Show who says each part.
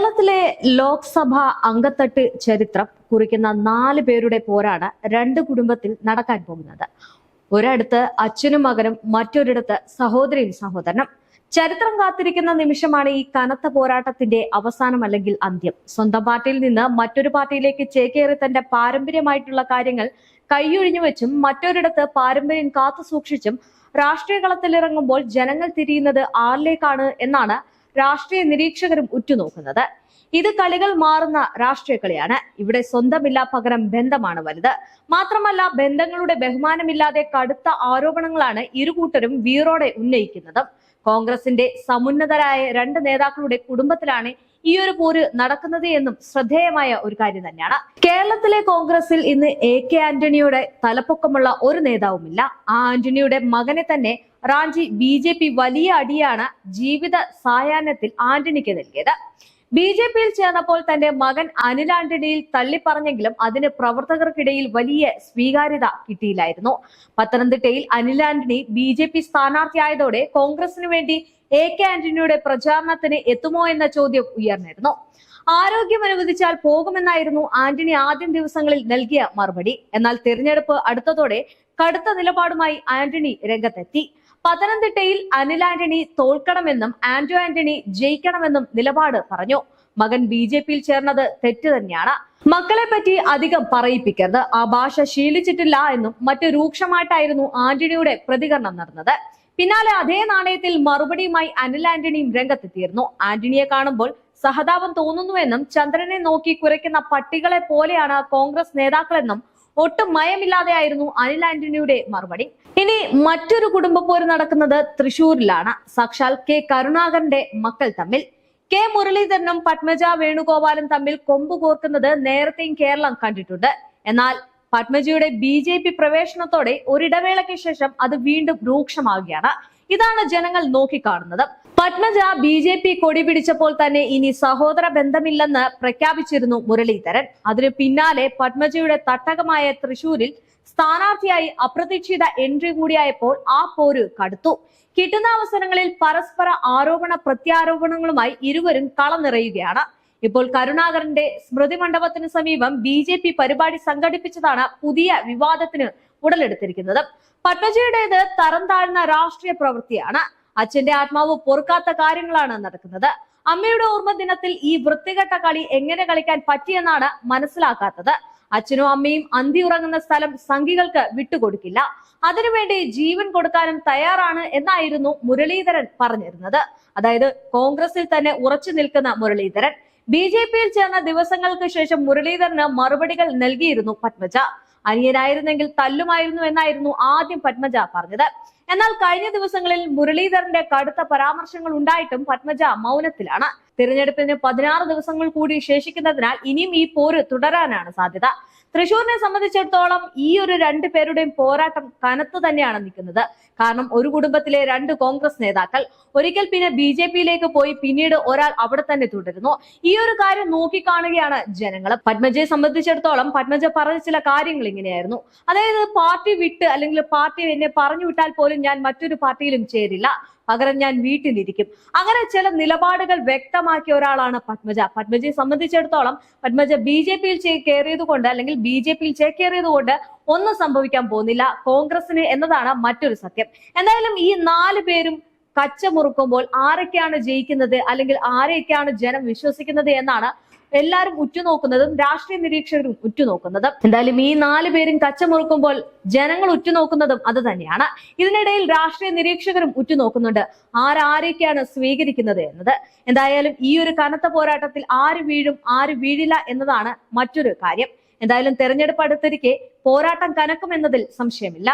Speaker 1: കേരളത്തിലെ ലോക്സഭ അംഗത്തട്ട് ചരിത്രം കുറിക്കുന്ന നാല് പേരുടെ പോരാണ് രണ്ട് കുടുംബത്തിൽ നടക്കാൻ പോകുന്നത്. ഒരിടത്ത് അച്ഛനും മകനും മറ്റൊരിടത്ത് സഹോദരിയും സഹോദരനും. ചരിത്രം കാത്തിരിക്കുന്ന നിമിഷമാണ് ഈ കനത്ത പോരാട്ടത്തിന്റെ അവസാനം അല്ലെങ്കിൽ അന്ത്യം. സ്വന്തം പാർട്ടിയിൽ നിന്ന് മറ്റൊരു പാർട്ടിയിലേക്ക് ചേക്കേറി തന്റെ പാരമ്പര്യമായിട്ടുള്ള കാര്യങ്ങൾ കൈയൊഴിഞ്ഞു വെച്ചും മറ്റൊരിടത്ത് പാരമ്പര്യം കാത്തു സൂക്ഷിച്ചും രാഷ്ട്രീയ കളത്തിലിറങ്ങുമ്പോൾ ജനങ്ങൾ തിരിയുന്നത് ആരിലേക്കാണ് എന്നാണ് രാഷ്ട്രീയ നിരീക്ഷകരും ഉറ്റുനോക്കുന്നത്. ഇത് കളികൾ മാറുന്ന രാഷ്ട്രീയ കളിയാണ്. ഇവിടെ സ്വന്തമില്ല പകരം ബന്ധമാണ് വലുത്. മാത്രമല്ല ബന്ധങ്ങളുടെ ബഹുമാനമില്ലാതെ കടുത്ത ആരോപണങ്ങളാണ് ഇരുകൂട്ടരും വീറോടെ ഉന്നയിക്കുന്നത്. കോൺഗ്രസിന്റെ സമുന്നതരായ രണ്ട് നേതാക്കളുടെ കുടുംബത്തിലാണ് ഈ ഒരു പോര് നടക്കുന്നത് എന്നും ശ്രദ്ധേയമായ ഒരു കാര്യം തന്നെയാണ്. കേരളത്തിലെ കോൺഗ്രസിൽ ഇന്ന് എ കെ ആന്റണിയുടെ തലപ്പൊക്കമുള്ള ഒരു നേതാവുമില്ല. ആ ആന്റണിയുടെ മകനെ തന്നെ റാഞ്ചി ബി ജെ പി വലിയ അടിയാണ് ജീവിത സായാഹ്നത്തിൽ ആന്റണിക്ക് നൽകിയത്. ബി ജെ പിയിൽ ചേർന്നപ്പോൾ തന്റെ മകൻ അനിൽ ആന്റണിയിൽ തള്ളിപ്പറഞ്ഞെങ്കിലും അതിന് പ്രവർത്തകർക്കിടയിൽ വലിയ സ്വീകാര്യത കിട്ടിയില്ലായിരുന്നു. പത്തനംതിട്ടയിൽ Anil Antony B J P സ്ഥാനാർത്ഥിയായതോടെ കോൺഗ്രസിന് വേണ്ടി എ കെ ആന്റണിയുടെ പ്രചാരണത്തിന് എത്തുമോ എന്ന ചോദ്യം ഉയർന്നിരുന്നു. ആരോഗ്യം അനുവദിച്ചാൽ പോകുമെന്നായിരുന്നു ആന്റണി ആദ്യം ദിവസങ്ങളിൽ നൽകിയ മറുപടി. എന്നാൽ തിരഞ്ഞെടുപ്പ് അടുത്തതോടെ കടുത്ത നിലപാടുമായി ആന്റണി രംഗത്തെത്തി. പത്തനംതിട്ടയിൽ അനിൽ ആന്റണി തോൽക്കണമെന്നും ആന്റോ ആന്റണി ജയിക്കണമെന്നും നിലപാട് പറഞ്ഞു. മകൻ ബി ജെ പിയിൽ ചേർന്നത് തെറ്റ് തന്നെയാണ്. മക്കളെ പറ്റി അധികം പറയിപ്പിക്കരുത്. ആ ഭാഷ ശീലിച്ചിട്ടില്ല എന്നും മറ്റു രൂക്ഷമായിട്ടായിരുന്നു ആന്റണിയുടെ പ്രതികരണം നടന്നത്. പിന്നാലെ അതേ നാണയത്തിൽ മറുപടിയുമായി അനിൽ ആന്റണിയും രംഗത്തെത്തിയിരുന്നു. ആന്റണിയെ കാണുമ്പോൾ സഹതാപം തോന്നുന്നുവെന്നും ചന്ദ്രനെ നോക്കി കുരയ്ക്കുന്ന പട്ടികളെ പോലെയാണ് കോൺഗ്രസ് നേതാക്കളെന്നും ഒട്ടും മയമില്ലാതെയായിരുന്നു അനിൽ ആന്റണിയുടെ മറുപടി. മറ്റൊരു കുടുംബ പോര് നടക്കുന്നത് തൃശൂരിലാണ്. സാക്ഷാൽ കെ കരുണാകരന്റെ മക്കൾ തമ്മിൽ. കെ മുരളീധരനും പത്മജ വേണുഗോപാലും തമ്മിൽ കൊമ്പ് കോർക്കുന്നത് നേരത്തെയും കേരളം കണ്ടിട്ടുണ്ട്. എന്നാൽ പത്മജിയുടെ ബി ജെ പി പ്രവേശനത്തോടെ ഒരിടവേളയ്ക്ക് ശേഷം അത് വീണ്ടും രൂക്ഷമാവുകയാണ്. ഇതാണ് ജനങ്ങൾ നോക്കിക്കാണുന്നത്. പത്മജ ബി ജെ പി കൊടി പിടിച്ചപ്പോൾ തന്നെ ഇനി സഹോദര ബന്ധമില്ലെന്ന് പ്രഖ്യാപിച്ചിരുന്നു മുരളീധരൻ. അതിനു പിന്നാലെ പത്മജയുടെ തട്ടകമായ തൃശൂരിൽ സ്ഥാനാർത്ഥിയായി അപ്രതീക്ഷിത എൻട്രി കൂടിയായപ്പോൾ ആ പോര് കടുത്തു. കിട്ടുന്ന അവസരങ്ങളിൽ പരസ്പര ആരോപണ പ്രത്യാരോപണങ്ങളുമായി ഇരുവരും കളം നിറയുകയാണ് ഇപ്പോൾ കരുണാകരന്റെ സ്മൃതി മണ്ഡപത്തിന് സമീപം ബി ജെ പി പരിപാടി സംഘടിപ്പിച്ചതാണ് പുതിയ വിവാദത്തിന് ഉടലെടുത്തിരിക്കുന്നത്. പത്മജിയുടേത് തരം താഴ്ന്ന രാഷ്ട്രീയ പ്രവൃത്തിയാണ്. അച്ഛന്റെ ആത്മാവ് പൊറുക്കാത്ത കാര്യങ്ങളാണ് നടക്കുന്നത്. അമ്മയുടെ ഓർമ്മ ദിനത്തിൽ ഈ വൃത്തികെട്ട കളി എങ്ങനെ കളിക്കാൻ പറ്റിയെന്നാണ് മനസ്സിലാക്കാത്തത്. അച്ഛനും അമ്മയും അന്തി ഉറങ്ങുന്ന സ്ഥലം സംഘികൾക്ക് വിട്ടുകൊടുക്കില്ല. അതിനുവേണ്ടി ജീവൻ കൊടുക്കാനും തയ്യാറാണ് എന്നായിരുന്നു മുരളീധരൻ പറഞ്ഞിരുന്നത്. അതായത് കോൺഗ്രസിൽ തന്നെ ഉറച്ചു നിൽക്കുന്ന മുരളീധരൻ. ബി ജെ പിയിൽ ചേർന്ന ദിവസങ്ങൾക്ക് ശേഷം മുരളീധരന് മറുപടികൾ നൽകിയിരുന്നു പത്മജ. അനിയനായിരുന്നെങ്കിൽ തല്ലുമായിരുന്നു എന്നായിരുന്നു ആദ്യം പത്മജ പറഞ്ഞത്. എന്നാൽ കഴിഞ്ഞ ദിവസങ്ങളിൽ മുരളീധരന്റെ കടുത്ത പരാമർശങ്ങൾ ഉണ്ടായിട്ടും പത്മജ മൗനത്തിലാണ്. തിരഞ്ഞെടുപ്പിന് പതിനാറ് ദിവസങ്ങൾ കൂടി ശേഷിക്കുന്നതിനാൽ ഇനിയും ഈ പോര് തുടരാനാണ് സാധ്യത. തൃശൂരിനെ സംബന്ധിച്ചിടത്തോളം ഈ ഒരു രണ്ടു പേരുടെയും പോരാട്ടം കനത്തു തന്നെയാണ് നിൽക്കുന്നത്. കാരണം ഒരു കുടുംബത്തിലെ രണ്ട് കോൺഗ്രസ് നേതാക്കൾ ഒരിക്കൽ പിന്നെ ബി ജെ പിയിലേക്ക് പോയി പിന്നീട് ഒരാൾ അവിടെ തന്നെ തുടരുന്നു. ഈ ഒരു കാര്യം നോക്കിക്കാണുകയാണ് ജനങ്ങൾ പത്മജയെ സംബന്ധിച്ചിടത്തോളം പത്മജ പറഞ്ഞ ചില കാര്യങ്ങൾ ഇങ്ങനെയായിരുന്നു. അതായത് പാർട്ടി വിട്ട് അല്ലെങ്കിൽ പാർട്ടി എന്നെ പറഞ്ഞു വിട്ടാൽ പോലും ഞാൻ മറ്റൊരു പാർട്ടിയിലും ചേരില്ല. പകരം ഞാൻ വീട്ടിലിരിക്കും. അങ്ങനെ ചില നിലപാടുകൾ വ്യക്തമാക്കിയ ഒരാളാണ് പത്മജ. പത്മജയെ സംബന്ധിച്ചിടത്തോളം പത്മജ ബി ജെ പിയിൽ കയറിയത് കൊണ്ട് അല്ലെങ്കിൽ ബി ജെ പിയിൽ ചേക്കേറിയത് കൊണ്ട് ഒന്നും സംഭവിക്കാൻ പോകുന്നില്ല. കോൺഗ്രസിന് എന്നതാണ് മറ്റൊരു സത്യം. എന്തായാലും ഈ നാല് പേരും കച്ചമുറുക്കുമ്പോൾ ആരൊക്കെയാണ് ജയിക്കുന്നത് അല്ലെങ്കിൽ ആരെയൊക്കെയാണ് ജനം വിശ്വസിക്കുന്നത് എന്നാണ് എല്ലാവരും ഉറ്റുനോക്കുന്നതും രാഷ്ട്രീയ നിരീക്ഷകരും ഉറ്റുനോക്കുന്നതും. എന്തായാലും ഈ നാല് പേരും കച്ചമുറുക്കുമ്പോൾ ജനങ്ങൾ ഉറ്റുനോക്കുന്നതും അത് തന്നെയാണ്. ഇതിനിടയിൽ രാഷ്ട്രീയ നിരീക്ഷകരും ഉറ്റുനോക്കുന്നുണ്ട്. ആരാരൊക്കെയാണ് സ്വീകരിക്കുന്നത് എന്നത്. എന്തായാലും ഈ ഒരു കനത്ത പോരാട്ടത്തിൽ ആര് വീഴും ആര് വീഴില്ല എന്നതാണ് മറ്റൊരു കാര്യം. എന്തായാലും തെരഞ്ഞെടുപ്പ് അടുത്തിരിക്കെ പോരാട്ടം കനക്കും എന്നതിൽ സംശയമില്ല.